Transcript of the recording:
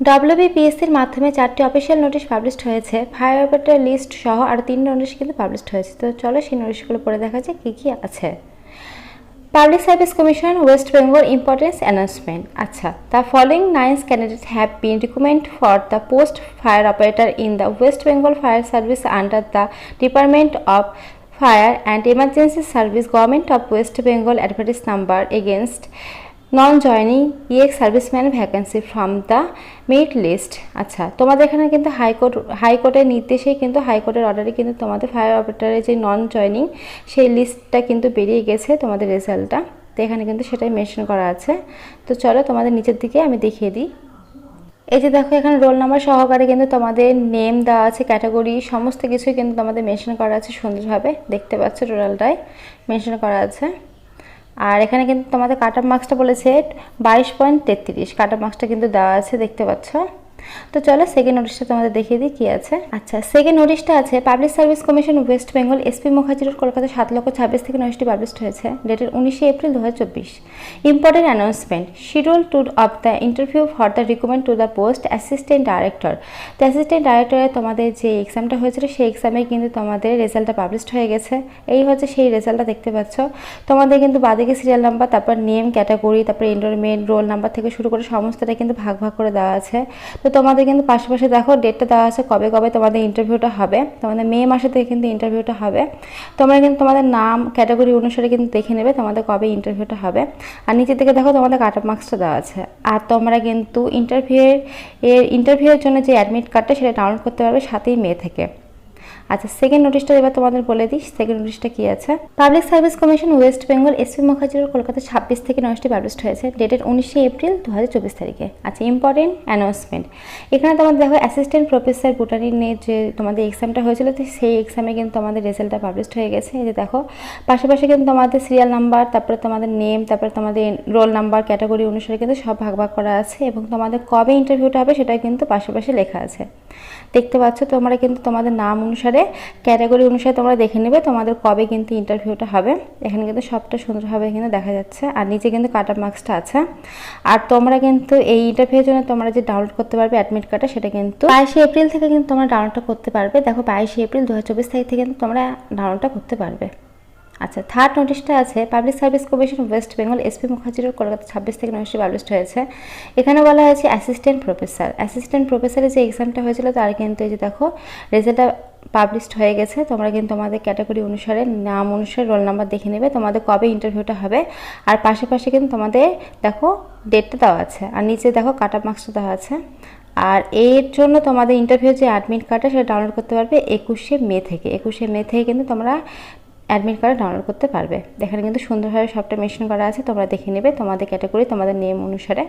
ডব্লিউবিপিএসসির মাধ্যমে চারটি official notice published হয়েছে। ফায়ার অপারেটর লিস্ট সহ আরও তিন নোটিশ কিন্তু পাবলিশড হয়েছে। তো চলো সেই নোটিশগুলো পড়ে দেখা যায় কী কী আছে। Public service commission West Bengal importance announcement আচ্ছা the following nines candidates have been recommend for the post fire operator in the West Bengal fire service under the department of fire and emergency service government of West Bengal advertise number against non joining ex serviceman vacancy from the merit list আচ্ছা তোমাদের এখানে কিন্তু high court হাইকোর্টের নির্দেশেই কিন্তু হাইকোর্টের অর্ডারে কিন্তু তোমাদের ফায়ার অপারেটরের যে নন জয়নিং সেই লিস্টটা কিন্তু বেরিয়ে গেছে তোমাদের রেজাল্টটা তো এখানে কিন্তু সেটাই মেনশন করা আছে। তো চলো তোমাদের নিচের দিকে আমি দেখিয়ে দিই। এই যে দেখো, এখানে রোল নাম্বার সহকারে কিন্তু তোমাদের নেম দেওয়া আছে ক্যাটাগরি সমস্ত কিছুই কিন্তু তোমাদের মেনশন করা আছে সুন্দরভাবে। দেখতে পাচ্ছ টোটালটাই মেনশন করা আছে। আর এখানে কিন্তু তোমাদের কাট মার্কসটা বলেছে বাইশ পয়েন্ট তেত্রিশ। কাট মার্কসটা কিন্তু দেওয়া আছে, দেখতে পাচ্ছ? তো চলো সেকেন্ড নোটিশটা তোমাদের দেখিয়ে দিই, কী আছে? আচ্ছা সেকেন্ড নোটিশটা আছে public service commission West Bengal S P Mukherjee road Kolkata সাত লক্ষ ছাব্বিশ থেকে নোটিশটি পাবলিশড হয়েছে ডেটের উনিশে এপ্রিল দু হাজার চব্বিশ। Important announcement schedule to of the interview for the recommend to the post assistant director তো অ্যাসিস্ট্যান্ট ডাইরেক্টরে তোমাদের যে এক্সামটা হয়েছিল, সেই এক্সামে কিন্তু তোমাদের রেজাল্টটা পাবলিশড হয়ে গেছে। এই হচ্ছে সেই রেজাল্টটা দেখতে পাচ্ছ। তোমাদের কিন্তু বাদিকে সিরিয়াল নাম্বার তারপর নেম ক্যাটাগরি তারপর এনরোলমেন্ট রোল নাম্বার থেকে শুরু করে সমস্তটা কিন্তু ভাগ ভাগ করে দেওয়া আছে। তো তোমাদের কিন্তু পাশাপাশি দেখো ডেটটা দেওয়া আছে কবে কবে তোমাদের ইন্টারভিউটা হবে। তোমাদের মে মাসে থেকে কিন্তু ইন্টারভিউটা হবে। তোমরা কিন্তু তোমাদের নাম ক্যাটাগরি অনুসারে কিন্তু দেখে নেবে তোমাদের কবে ইন্টারভিউটা হবে। আর নিচের দিকে দেখো তোমাদের কাট অফ মার্কসটা দেওয়া আছে। আর তোমরা কিন্তু ইন্টারভিউয়ের এর ইন্টারভিউয়ের জন্য যে অ্যাডমিট কার্ডটা সেটা ডাউনলোড করতে পারবে সাতই মে থেকে। আচ্ছা সেকেন্ড নোটিশটা এবার তোমাদের বলে দিই। সেকেন্ড নোটিশটা কি আছে? Public service commission West Bengal S P Mukherjee road, Kolkata ছাব্বিশ থেকে নয়টি পাবলিশড হয়েছে ডেটের উনিশে এপ্রিল দু হাজার চব্বিশ তারিখে। আচ্ছা ইম্পর্টেন্ট অ্যানাউন্সমেন্ট এখানে তোমাদের দেখো অ্যাসিস্ট্যান্ট প্রফেসর বুটানি নিয়ে যে তোমাদের এক্সামটা হয়েছিল তো সেই এক্সামে কিন্তু তোমাদের রেজাল্টটা পাবলিশড হয়ে গেছে। এই যে দেখো পাশাপাশি কিন্তু তোমাদের সিরিয়াল নাম্বার তারপরে তোমাদের নেম তারপরে তোমাদের রোল নাম্বার ক্যাটাগরি অনুসারে কিন্তু সব ভাগ ভাগ করা আছে এবং তোমাদের কবে ইন্টারভিউটা হবে সেটা কিন্তু পাশাপাশি লেখা আছে। দেখতে পাচ্ছ তোমরা কিন্তু তোমাদের নাম অনুসারে ক্যাটাগরি অনুসারে তোমরা দেখে নেবে তোমাদের কবে কিন্তু ইন্টারভিউটা হবে। এখানে কিন্তু সবটা সুন্দরভাবে কিন্তু দেখা যাচ্ছে। আর নিচে কিন্তু কাট মার্কসটা আছে। আর তোমরা কিন্তু এই ইন্টারভিউর জন্য তোমরা যে ডাউনলোড করতে পারবে অ্যাডমিট কার্ডটা সেটা কিন্তু বাইশে এপ্রিল থেকে কিন্তু তোমরা ডাউনলোডটা করতে পারবে। দেখো বাইশে এপ্রিল দু হাজার চব্বিশ তারিখ থেকে কিন্তু তোমরা ডাউনলোডটা করতে পারবে। আচ্ছা থার্ড নোটিশটা আছে public service commission West Bengal S P Mukherjee road Kolkata ছাব্বিশ থেকে নোটিশটি পাবলিশড হয়েছে। এখানে বলা হয়েছে অ্যাসিস্ট্যান্ট প্রফেসর অ্যাসিস্ট্যান্ট প্রফেসরের যে এক্সামটা হয়েছিল, তার কিন্তু এই যে দেখো রেজাল্টটা পাবলিশড হয়ে গেছে, তোমরা কিন্তু তোমাদের ক্যাটাগরি অনুসারে, নাম অনুসারে রোল নাম্বার দেখে নেবে, তোমাদের কবে ইন্টারভিউটা হবে। আর পাশাপাশি কিন্তু তোমাদের, দেখো ডেটটা দেওয়া আছে, আর নিচে দেখো কাট অফ মার্কসটা দেওয়া আছে। আর এর জন্য তোমাদের ইন্টারভিউ যে অ্যাডমিট কার্ডটা সেটা ডাউনলোড করতে পারবে একুশে মে থেকে। একুশে মে থেকে কিন্তু তোমরা অ্যাডমিট কার্ড ডাউনলোড করতে পারবে। এখানে কিন্তু সুন্দরভাবে সবটা মেনশন করা আছে, তোমরা দেখে নেবে তোমাদের ক্যাটাগরি তোমাদের নেম অনুসারে।